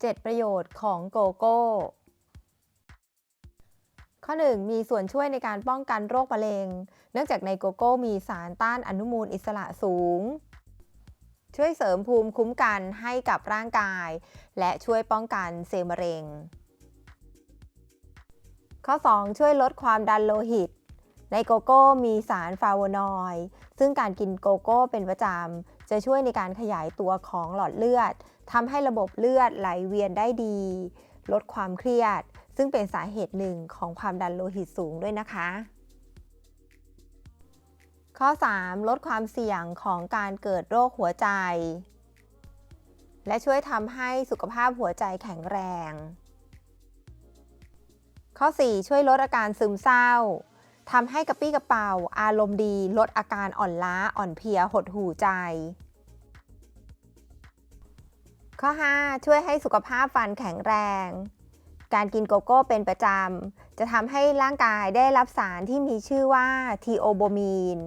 7 ประโยชน์ของโกโก้ ข้อ 1 มีส่วนช่วยในการป้องกันโรคมะเร็ง เนื่องจากในโกโก้มีสารต้านอนุมูลอิสระสูง ช่วยเสริมภูมิคุ้มกันให้กับร่างกาย และช่วยป้องกันเซลล์มะเร็ง ข้อ 2 ช่วยลดความดันโลหิตในโกโก้มีสารฟลาโวนอยด์ซึ่งการกินโกโก้เป็นประจำ จะช่วยในการขยายตัวของหลอดเลือดทำให้ระบบเลือดไหลเวียนได้ดี ลดความเครียด ซึ่งเป็นสาเหตุหนึ่งของความดันโลหิตสูงด้วยนะคะ ข้อ 3 ลดความเสี่ยงของการเกิดโรคหัวใจ และช่วยทำให้สุขภาพหัวใจแข็งแรง ข้อ 4 ช่วยลดอาการซึมเศร้า ทำให้กระปี้กระเป๋า อารมณ์ดี ลดอาการอ่อนล้า อ่อนเพลีย หดหู่ใจ ข้อ 5 ช่วยให้สุขภาพฟันแข็งแรง การกินโกโก้เป็นประจำ จะทำให้ร่างกายได้รับสารที่มีชื่อว่าทีโอโบมีน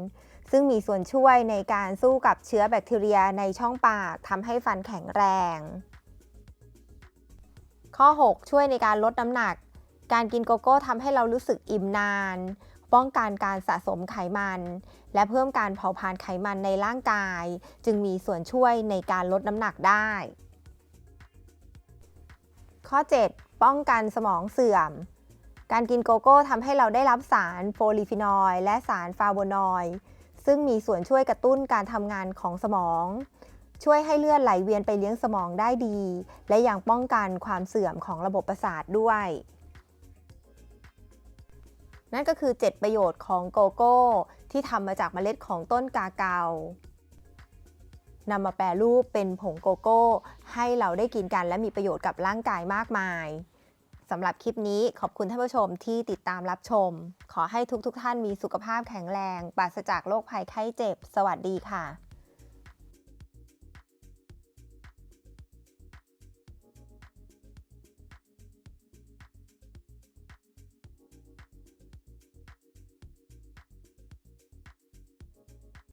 ซึ่งมีส่วนช่วยในการสู้กับเชื้อแบคทีเรียในช่องปากทำให้ฟันแข็งแรง ข้อ 6 ช่วยในการลดน้ำหนักการกินโกโก้ทำให้เรารู้สึกอิ่มนาน ป้องกันการสะสมไขมัน และเพิ่มการเผาผลาญไขมันในร่างกาย จึงมีส่วนช่วยในการลดน้ำหนักได้ ข้อ 7 ป้องกันสมองเสื่อม การกินโกโก้ทำให้เราได้รับสารโฟลีฟีนอยและสารฟาโวนอยซึ่งมีส่วนช่วยกระตุ้นการทำงานของสมอง ช่วยให้เลือดไหลเวียนไปเลี้ยงสมองได้ดี และยังป้องกันความเสื่อมของระบบประสาทด้วย นั่นก็คือ 7 ประโยชน์ของโกโก้ ที่ทำมาจากเมล็ดของต้นกาเกานำมาแปรรูปเป็นผงโกโก้ ให้เราได้กินกันและมีประโยชน์กับร่างกายมากมายสำหรับคลิปนี้ขอบคุณท่านผู้ชมที่ติดตามรับชม ขอให้ทุกๆทท่านมีสุขภาพแข็งแรง ปราศจากโรคภัยไข้เจ็บ สวัสดีค่ะ